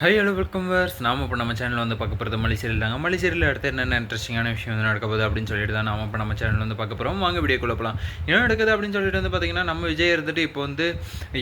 High hello welcome verse நாம இப்போ நம்ம சேனல் வந்து பார்க்க போகிறது மலேசியில் தாங்க. மலேசியில் அடுத்து என்னென்ன இன்ட்ரெஸ்டிங்கான விஷயம் வந்து நடக்க போகுது அப்படின்னு சொல்லிட்டு தான் நாம இப்போ நம்ம சேனல் வந்து பார்க்க போகிறோம் வாங்க வீடியோ குழப்பலாம் என்ன நடக்குது அப்படின்னு சொல்லிட்டு வந்து பார்த்தீங்கன்னா நம்ம விஜய் இருந்துட்டு இப்போ வந்து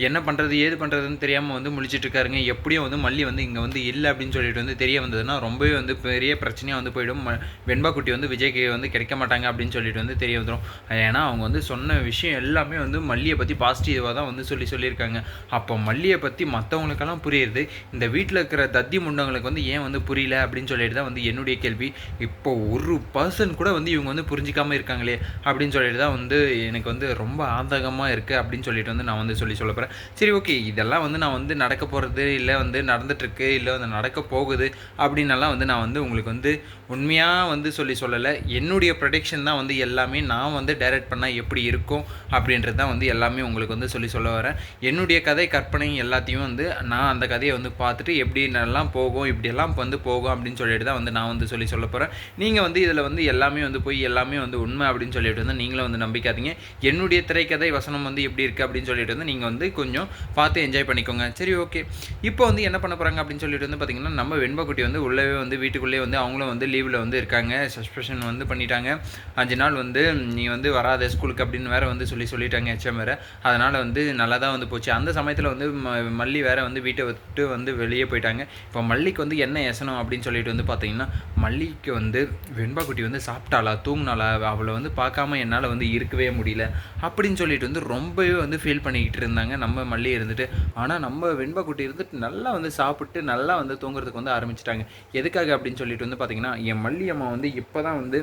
என்ன பண்ணுறது ஏது பண்ணுறதுன்னு தெரியாமல் வந்து முழிச்சிட்டு இருக்காருங்க. எப்படியும் வந்து மல்லி வந்து இங்கே வந்து இல்லை அப்படின்னு சொல்லிட்டு வந்து தெரிய வந்ததுன்னா ரொம்பவே வந்து பெரிய பிரச்சனையாக வந்து போயிடும். ம- வெண்பா குட்டி வந்து விஜய்க்கு வந்து கிடைக்க மாட்டாங்க அப்படின்னு சொல்லிட்டு வந்து தெரிய வந்துடும் ஏன்னா அவங்க வந்து சொன்ன விஷயம் எல்லாமே வந்து மல்லியை பற்றி பாசிட்டிவாக தான் வந்து சொல்லி சொல்லியிருக்காங்க. அப்போ மல்லியை பற்றி மற்றவங்களுக்கெல்லாம் புரியுது. இந்த வீட்டில் இருக்கிற தத்தி முண்டங்களுக்கு வந்து ஏன் வந்து புரியல அப்படின்னு சொல்லிட்டு தான் வந்து என்னுடைய கேள்வி. இப்போ ஒரு பர்சன் கூட வந்து இவங்க வந்து புரிஞ்சிக்காமல் இருக்காங்களே அப்படின்னு சொல்லிட்டு தான் வந்து எனக்கு வந்து ரொம்ப ஆதகமாக இருக்குது அப்படின்னு சொல்லிட்டு வந்து நான் வந்து சொல்லி சொல்ல போகிறேன் சரி ஓகே இதெல்லாம் வந்து நான் வந்து நடக்க போகிறது இல்லை வந்து நடந்துட்டுருக்கு இல்லை வந்து நடக்க போகுது அப்படின்னலாம் வந்து நான் வந்து உங்களுக்கு வந்து உண்மையாக வந்து சொல்லி சொல்லலை. என்னுடைய ப்ரொடெக்ஷன் தான் வந்து எல்லாமே நான் வந்து டைரக்ட் பண்ணால் எப்படி இருக்கும் அப்படின்றது தான் வந்து எல்லாமே உங்களுக்கு வந்து சொல்லி சொல்ல வரேன். என்னுடைய கதை கற்பனை எல்லாத்தையும் வந்து நான் அந்த கதையை வந்து பார்த்துட்டு எப்படி நல்லா போகும் இப்படியெல்லாம் வந்து போகும் அப்படின்னு சொல்லிட்டு தான் வந்து நான் வந்து சொல்லி சொல்ல போகிறேன் நீங்கள் வந்து இதில் வந்து எல்லாமே வந்து போய் எல்லாமே வந்து உண்மை அப்படின்னு சொல்லிட்டு வந்து நீங்களும் வந்து நம்பிக்காதீங்க. என்னுடைய திரைக்கதை வசனம் வந்து எப்படி இருக்குது அப்படின்னு சொல்லிட்டு வந்து நீங்கள் வந்து கொஞ்சம் பார்த்து என்ஜாய் பண்ணிக்கோங்க. சரி ஓகே இப்போ வந்து என்ன பண்ண போகிறாங்க அப்படின்னு சொல்லிட்டு வந்து பார்த்தீங்கன்னா நம்ம வெண்பக்குட்டி வந்து உள்ளவே வந்து வீட்டுக்குள்ளேயே வந்து அவங்களும் வந்து லீவில் வந்து இருக்காங்க. சஸ்பெஷன் வந்து பண்ணிட்டாங்க. அஞ்சு நாள் வந்து நீ வந்து வராத ஸ்கூலுக்கு அப்படின்னு வேற வந்து சொல்லி சொல்லிட்டாங்க ஹெச்எம் வேறு. அதனால் வந்து நல்லா தான் வந்து போச்சு. அந்த சமயத்தில் வந்து ம- மல்லி வேற வந்து வீட்டை விட்டு வந்து வெளியே போயிட்டாங்க. இப்போ மல்லிக்கு வந்து என்ன எசனம் அப்படின்னு சொல்லிட்டு வந்து பார்த்தீங்கன்னா மல்லிக்கு வந்து வெண்பாக்குட்டி வந்து சாப்பிட்டாளா தூங்கினாளா அவளை வந்து பார்க்காம என்னால் வந்து இருக்கவே முடியல அப்படின்னு சொல்லிட்டு வந்து ரொம்பவே வந்து ஃபீல் பண்ணிக்கிட்டு இருந்தாங்க. நம்ம மல்லி இருந்துட்டு ஆனால் நம்ம வெண்பாக்குட்டி இருந்துட்டு நல்லா வந்து சாப்பிட்டு நல்லா வந்து தூங்குறதுக்கு வந்து ஆரம்பிச்சிட்டாங்க. எதுக்காக அப்படின்னு சொல்லிட்டு வந்து பார்த்தீங்கன்னா என் மல்லி அம்மா வந்து இப்போ தான் வந்து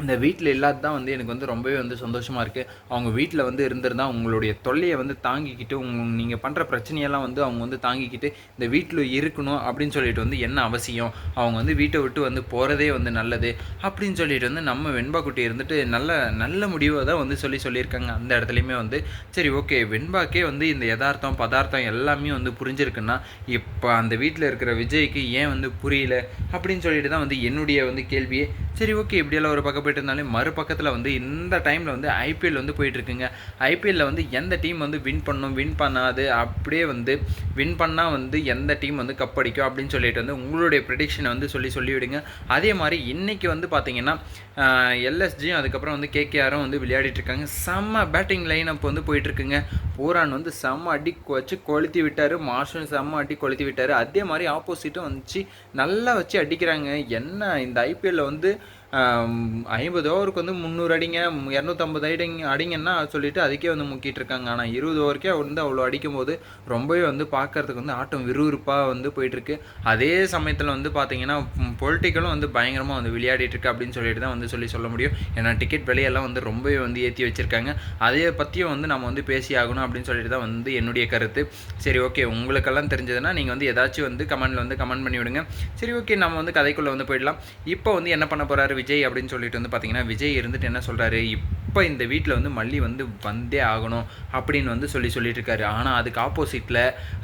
இந்த வீட்டில் இல்லாத தான் வந்து எனக்கு வந்து ரொம்பவே வந்து சந்தோஷமாக இருக்குது அவங்க வீட்டில் வந்து இருந்திருந்தா உங்களுடைய தொல்லையை வந்து தாங்கிக்கிட்டு உங்க நீங்கள் பண்ணுற பிரச்சனையெல்லாம் வந்து அவங்க வந்து தாங்கிக்கிட்டு இந்த வீட்டில் இருக்கணும் அப்படின்னு சொல்லிட்டு வந்து என்ன அவசியம்? அவங்க வந்து வீட்டை விட்டு வந்து போகிறதே வந்து நல்லது அப்படின்னு சொல்லிட்டு வந்து நம்ம வெண்பா குட்டி இருந்துட்டு நல்ல நல்ல முடிவை தான் வந்து சொல்லி சொல்லியிருக்காங்க. அந்த இடத்துலையுமே வந்து சரி ஓகே வெண்பாக்கே வந்து இந்த யதார்த்தம் பதார்த்தம் எல்லாமே வந்து புரிஞ்சிருக்குன்னா இப்போ அந்த வீட்டில் இருக்கிற விஜய்க்கு ஏன் வந்து புரியல அப்படின்னு சொல்லிட்டு தான் வந்து என்னுடைய வந்து கேள்வியே. சரி ஓகே இப்படியெல்லாம் ஒரு பக்கம் போயிட்டு இருந்தாலும் மறுபக்கத்தில் வந்து இந்த டைமில் வந்து ஐபிஎல் வந்து போயிட்டுருக்குங்க. ஐபிஎல்லில் வந்து எந்த டீம் வந்து வின் பண்ணும் வின் பண்ணாது அப்படியே வந்து வின் பண்ணால் வந்து எந்த டீம் வந்து கப் அடிக்கும் அப்படின்னு சொல்லிட்டு வந்து உங்களுடைய ப்ரெடிக்ஷனை வந்து சொல்லி சொல்லிவிடுங்க. அதே மாதிரி இன்றைக்கி வந்து பார்த்தீங்கன்னா எல்எஸ்ஜியும் அதுக்கப்புறம் வந்து கேகேஆரும் வந்து விளையாடிட்டு இருக்காங்க செம்ம பேட்டிங் லைன் அப் வந்து போயிட்டுருக்குங்க. பூரான் வந்து செம்ம அடி வச்சு கொளுத்தி விட்டார். மார்ஷல் செம்ம அடி கொளுத்தி விட்டார். அதே மாதிரி ஆப்போசிட்டும் வந்துச்சு. நல்லா வச்சு அடிக்கிறாங்க. என்ன இந்த ஐபிஎல்லில் வந்து ஐம்பது ஓவருக்கு வந்து முந்நூறு அடிங்க இரநூத்தம்பது அடிங்க அடிங்கன்னா சொல்லிட்டு அதுக்கே வந்து முக்கிட்டு இருக்காங்க ஆனால் இருபது ஓவருக்கே வந்து அவ்வளோ அடிக்கும்போது ரொம்பவே வந்து பார்க்கறதுக்கு வந்து ஆட்டம் விறுவிறுப்பாக வந்து போயிட்டுருக்கு. அதே சமயத்தில் வந்து பார்த்தீங்கன்னா பொலிட்டிக்கலும் வந்து பயங்கரமாக வந்து விளையாடிட்டு இருக்கு அப்படின்னு சொல்லிட்டு தான் வந்து சொல்லி சொல்ல முடியும். ஏன்னா டிக்கெட் விலையெல்லாம் வந்து ரொம்பவே வந்து ஏற்றி வச்சிருக்காங்க. அதே பற்றியும் வந்து நம்ம வந்து பேசி ஆகணும் அப்படின்னு சொல்லிட்டு தான் வந்து என்னுடைய கருத்து. சரி ஓகே. உங்களுக்கெல்லாம் தெரிஞ்சதுன்னா நீங்கள் வந்து ஏதாச்சும் வந்து கமெண்டில் வந்து கமெண்ட் பண்ணி விடுங்க. சரி ஓகே. நம்ம வந்து கதைக்குள்ளே வந்து போயிடலாம். இப்போ வந்து என்ன பண்ண போகிறாரு விஜய் அப்படின்னு சொல்லிட்டு வந்து பார்த்தீங்கன்னா விஜய் இருந்துட்டு என்ன சொல்கிறாரு இப்போ இந்த வீட்டில் வந்து மல்லி வந்து வந்தே ஆகணும் அப்படின்னு வந்து சொல்லி சொல்லிட்டு இருக்காரு ஆனால் அதுக்கு ஆப்போசிட்டில்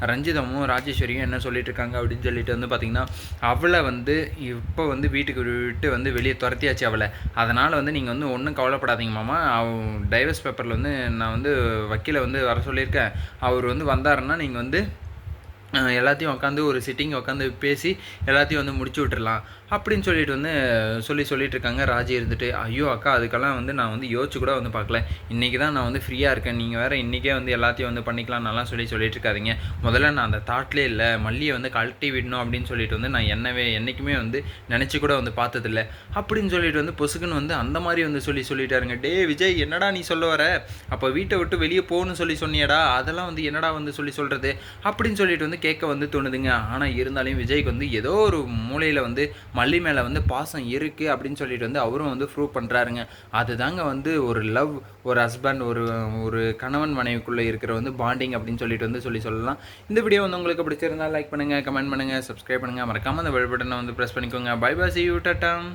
ரஞ்சிதமும் ராஜேஸ்வரியும் என்ன சொல்லிட்டு இருக்காங்க அப்படின்னு சொல்லிட்டு வந்து பார்த்தீங்கன்னா அவளை வந்து இப்போ வந்து வீட்டுக்கு விட்டு வந்து வெளியே துரத்தியாச்சு அவளை. அதனால் வந்து நீங்கள் வந்து ஒன்றும் கவலைப்படாதீங்க மாமா. அவ டைவர்ஸ் பேப்பரில் வந்து நான் வந்து வக்கீலை வந்து வர சொல்லியிருக்கேன். அவர் வந்து வந்தாருன்னா நீங்கள் வந்து எல்லாத்தையும் உட்காந்து ஒரு சிட்டிங் உட்காந்து பேசி எல்லாத்தையும் வந்து முடிச்சு விட்டுறலாம். அப்படின்னு சொல்லிட்டு வந்து சொல்லி சொல்லிட்டு இருக்காங்க. ராஜி இருந்துட்டு ஐயோ அக்கா அதுக்கெல்லாம் வந்து நான் வந்து யோசிச்சு கூட வந்து பார்க்கல. இன்றைக்கி தான் நான் வந்து ஃப்ரீயாக இருக்கேன். நீங்கள் வேறு இன்றைக்கே வந்து எல்லாத்தையும் வந்து பண்ணிக்கலாம் நல்லா சொல்லி சொல்லிட்டு இருக்காதீங்க. முதல்ல நான் அந்த தாட்லேயே இல்லை. மல்லியை வந்து கழட்டி விடணும். அப்படின்னு சொல்லிட்டு வந்து நான் என்னவே என்றைக்குமே வந்து நினச்சி கூட வந்து பார்த்ததில்ல. அப்படின்னு சொல்லிட்டு வந்து பொசுக்குன்னு வந்து அந்த மாதிரி வந்து சொல்லி சொல்லிட்டாருங்க. டே விஜய் என்னடா நீ சொல்ல வர? அப்போ வீட்டை விட்டு வெளியே போகணும்னு சொல்லி சொன்னியடா. அதெல்லாம் வந்து என்னடா வந்து சொல்லி சொல்கிறது அப்படின்னு சொல்லிட்டு வந்து கேட்க வந்து தோணுதுங்க. ஆனால் இருந்தாலும் விஜய்க்கு வந்து ஏதோ ஒரு மூலையில் வந்து மல்லி மேலே வந்து பாசம் இருக்குது அப்படின்னு சொல்லிட்டு வந்து அவரும் வந்து ப்ரூவ் பண்ணுறாருங்க அதுதாங்க வந்து ஒரு லவ் ஒரு ஹஸ்பண்ட் ஒரு ஒரு கணவன் மனைவிக்குள்ளே இருக்கிற வந்து பாண்டிங் அப்படின்னு சொல்லிட்டு வந்து சொல்லி சொல்லலாம். இந்த வீடியோ வந்து உங்களுக்கு பிடிச்சிருந்தா லைக் பண்ணுங்கள் கமெண்ட் பண்ணுங்கள் சப்ஸ்கிரைப் பண்ணுங்கள் மறக்காமல் அந்த பெல் பட்டனை வந்து ப்ரெஸ் பண்ணிக்கோங்க. Bye bye see you டட்டம்